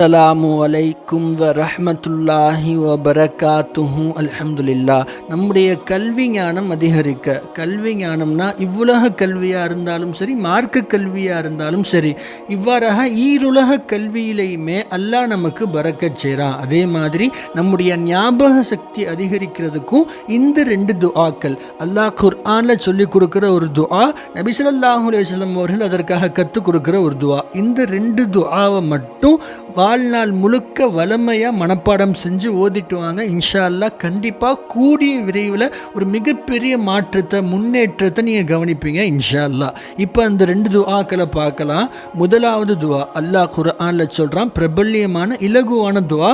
Alarm அலைக்கும் வ ரஹமத்துல்லாஹி வ பரகாத்துஹு அல்ஹம்துலில்லா நம்முடைய கல்வி ஞானம் அதிகரிக்க கல்வி ஞானம்னா இவ்வுலக கல்வியாக இருந்தாலும் சரி மார்க்க கல்வியாக இருந்தாலும் சரி இவ்வாறாக ஈருலக கல்வியிலையுமே அல்லாஹ் நமக்கு பறக்க செய்கிறான் அதே மாதிரி நம்முடைய ஞாபக சக்தி அதிகரிக்கிறதுக்கும் இந்த ரெண்டு துஆக்கள் அல்லாஹ் குர்ஆனில் சொல்லி கொடுக்குற ஒரு துஆ நபிசல்லாஹு ஸல்லல்லாஹு அவர்கள் அதற்காக கற்றுக் கொடுக்குற ஒரு துஆ. இந்த ரெண்டு துஆவை மட்டும் வாழ்நாள் முழுக்க வளமையாக மனப்பாடம் செஞ்சு ஓதிட்டு வாங்க. இன்ஷா அல்லாஹ் கண்டிப்பாக கூடிய விரைவில் ஒரு மிகப்பெரிய மாற்றத்தை முன்னேற்றத்தை நீங்கள் கவனிப்பீங்க இன்ஷா அல்லாஹ் இப்போ அந்த ரெண்டு துவாக்களை பார்க்கலாம். முதலாவது துவா அல்லாஹ் குர்ஆனில் சொல்கிறான் பிரபல்யமான இலகுவான துவா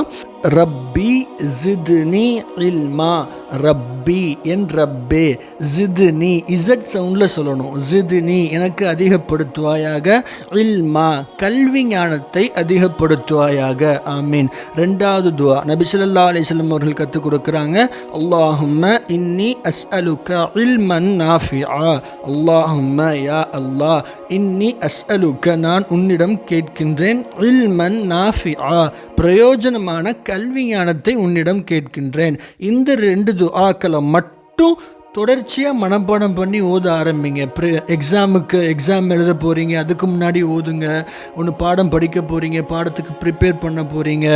ரப்பி ஜிதுனி இல்மா ரப்பி என் ரப்பே. ஜிதுனி இசட் சவுண்டில் சொல்லணும். ஜிதுனி எனக்கு அதிகப்படுத்துவாயாக இல்மா கல்வி ஞானத்தை அதிகப்படுத்துவாயாக. ஆமீன். ரெண்டாவது துவா. நபிசுல்லா அலிஸ்லம் அவர்கள் கற்றுக் கொடுக்குறாங்க அல்லாஹும்ம இன்னி அஸ் அலுக்க இல்மன் ஆ அல்லாஹும்ம யா அல்லாஹ் இன்னி அஸ் அலுக்க நான் உன்னிடம் கேட்கின்றேன் இல்மன் நாஃபியா பிரயோஜனமான கல்வி ஞானத்தை உன்னிடம் கேட்கின்றேன். இந்த ரெண்டு துஆக்களை மட்டும் தொடர்ச்சியாக மனப்பாடம் பண்ணி ஓத ஆரம்பிங்க. ப்ரி எக்ஸாமுக்கு எக்ஸாம் எழுத போகிறீங்க அதுக்கு முன்னாடி ஓதுங்க. ஒன்று பாடம் படிக்க போகிறீங்க பாடத்துக்கு ப்ரிப்பேர் பண்ண போகிறீங்க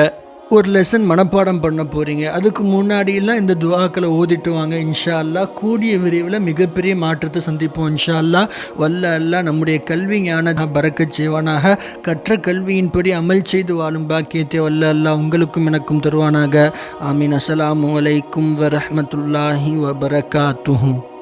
ஒரு லெசன் மனப்பாடம் பண்ண போகிறீங்க அதுக்கு முன்னாடியெல்லாம் இந்த துவாக்களை ஓதிட்டு வாங்க. இன்ஷா அல்லாஹ் கூடிய விரைவில் மிகப்பெரிய மாற்றத்தை சந்திப்போம் இன்ஷா அல்லாஹ் வல்ல அல்லாஹ் நம்முடைய கல்வி ஞான பறக்க செய்வானாக. கற்ற கல்வியின்படி அமல் செய்து வாழும் பாக்கியத்தை வல்ல அல்லாஹ் உங்களுக்கும் எனக்கும் தருவானாக. ஆமீன். அஸ்லாம் வலைக்கும் வரமத்துல்லாஹி வபரகாத்துஹு.